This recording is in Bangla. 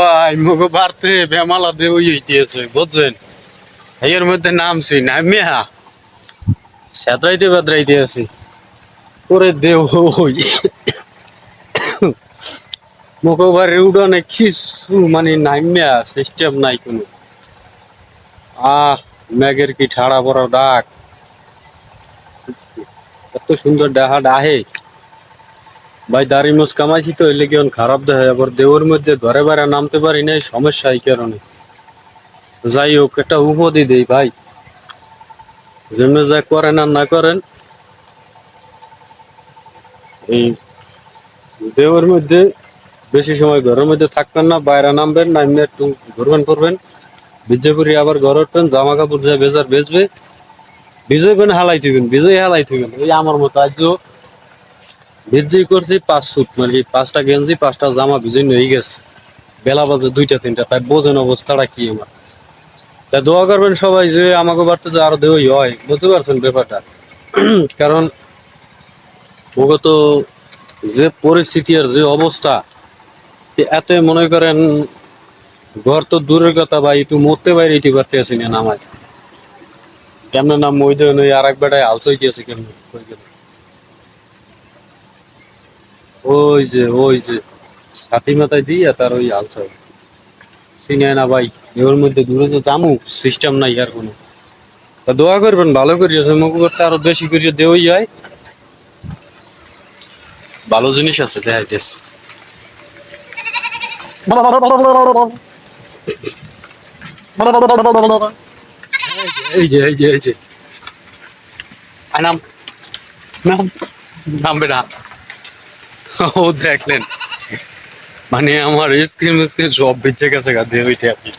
ভাই, মুখ বাড়তে বেমালা দেব হইতেছে বুঝছেন? এর মধ্যে নামছি, নামিয়া সেতরাইতে বেদরাইতে আছি। ওরে দেব ওই। মুখবারে উড়ানে কিছু মানে নামিয়া সিস্টেম নাই কোনো। আহ ম্যাগের কি ঠাড়া বড় ডাক। এত সুন্দর ডাহা ডাহে ভাই, দাড়ি মুছ কামাইছি তো, এলে কেমন খারাপ দেয় আবার দেওয়ার মধ্যে ঘরে বাইরে নামতে পারি নাই, সমস্যা এই কারণে। যাই হোক, একটা উপদি দেই ভাই। যেমনি যা করেন আর না করেন, এই দেওয়ার মধ্যে বেশি সময় ঘরের মধ্যে থাকবেন না, বাইরে নামবেন না, এমনি একটু ঘুরবেন করবেন ভিজে আবার ঘর উঠবেন জামা কাপড় যা বেজার বেচবে কোন হালাই থইবেন, বিজয় হালাই থইবেন ওই আমার মতো আজও ভিজেই করছি, পাঁচ সুট মানে পাঁচটা গেঞ্জি, পাঁচটা জামা ভিজে হয়ে গেছে। বেলা বাজে দুইটা, তিনটা, তাই বোঝেন অবস্থাটা কি আমার। তাই দোয়া করবেন সবাই যে আমাকে বাড়তে যে আরও দেওয়াই হয়, বুঝতে পারছেন ব্যাপারটা। কারণ ওকে তো যে পরিস্থিতি আর যে অবস্থা এতে মনে করেন ঘর তো দূরের কথা ভাই, একটু মরতে বাইরে ইতি করতে আসি না নামায় কেমন নাম ওই দেন আর এক বেটায় আলসাই গিয়েছে কেমন ওই যে ওই যে, সাথী মাথায় দিয়ে তার ওই আলসাই চিনে না ভাই, এর মধ্যে দূরে তো জামু সিস্টেম নাই আর কোনো। তা দোয়া করবেন, ভালো করিয়েছে মুখ করতে আরও বেশি করিয়ে দেওয়াই হয় ভালো জিনিস আছে দেখাইতেছে এই যে এই যে এই যে। আয় নাম নাম নামবে না ও দেখলেন মানে আমার স্ক্রিন স্ক্রিন সব বেঁচে গেছে গা দিয়ে ওইটা আপনি।